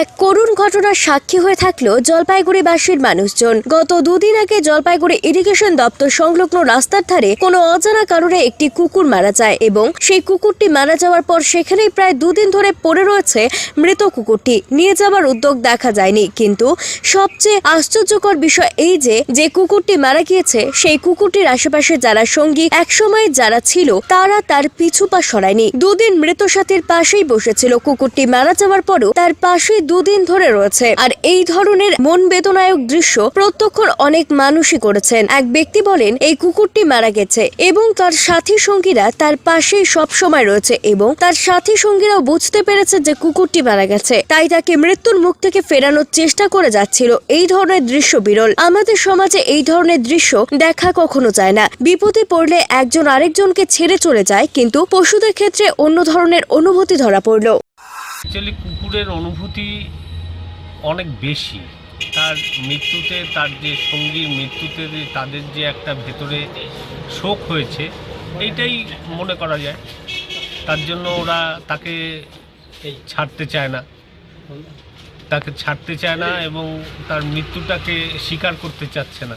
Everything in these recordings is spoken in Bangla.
এক করুণ ঘটনার সাক্ষী হয়ে থাকল জলপাইগুড়িবাসীর মানুষজন। গত দুদিন আগে জলপাইগুড়ি ইরিগেশন দপ্তর সংলগ্ন রাস্তার ধারে কোনো অজানা কারণে একটি কুকুর মারা যায় এবং সেই কুকুরটি মারা যাওয়ার পর সেখানেই প্রায় দুদিন ধরে পড়ে রয়েছে মৃত কুকুরটি। নিয়ে যাওয়ার উদ্যোগ দেখা যায়নি, কিন্তু সবচেয়ে আশ্চর্যকর বিষয় এই যে যে কুকুরটি মারা গিয়েছে, সেই কুকুরটির আশেপাশে যারা সঙ্গী একসময় যারা ছিল, তারা তার পিছু পা সরায়নি। দুদিন মৃত সাথীর পাশেই বসেছিল। কুকুরটি মারা যাওয়ার পরও তার পাশেই দুদিন ধরে রয়েছে। আর এই ধরনের মন বেদনায়ক দৃশ্য প্রত্যক্ষর অনেক মানুষই করেছেন। এক ব্যক্তি বলেন, এই কুকুরটি মারা গেছে এবং তার সাথী সঙ্গীরা তার পাশেই সব সময় রয়েছে এবং তার সাথী সঙ্গীরাও বুঝতে পেরেছে যে কুকুরটি মারা গেছে। তাই তাকে মৃত্যুর মুখ থেকে ফেরানোর চেষ্টা করে যাচ্ছিল এই ধরনের দৃশ্য বিরল। আমাদের সমাজে এই ধরনের দৃশ্য দেখা কখনো যায় না। বিপদে পড়লে একজন আরেকজনকে ছেড়ে চলে যায়, কিন্তু পশুদের ক্ষেত্রে অন্য ধরনের অনুভূতি ধরা পড়ল। অ্যাকচুয়ালি কুকুরের অনুভূতি অনেক বেশি। তার মৃত্যুতে, তার যে সঙ্গীর মৃত্যুতে যে, তাদের যে একটা ভেতরে শোক হয়েছে, এইটাই মনে করা যায়। তার জন্য ওরা তাকে ছাড়তে চায় না। তাকে ছাড়তে চায় না এবং তার মৃত্যুটাকে স্বীকার করতে চাচ্ছে না।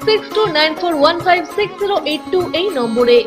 six two nine four one five six zero eight two এই নম্বরে।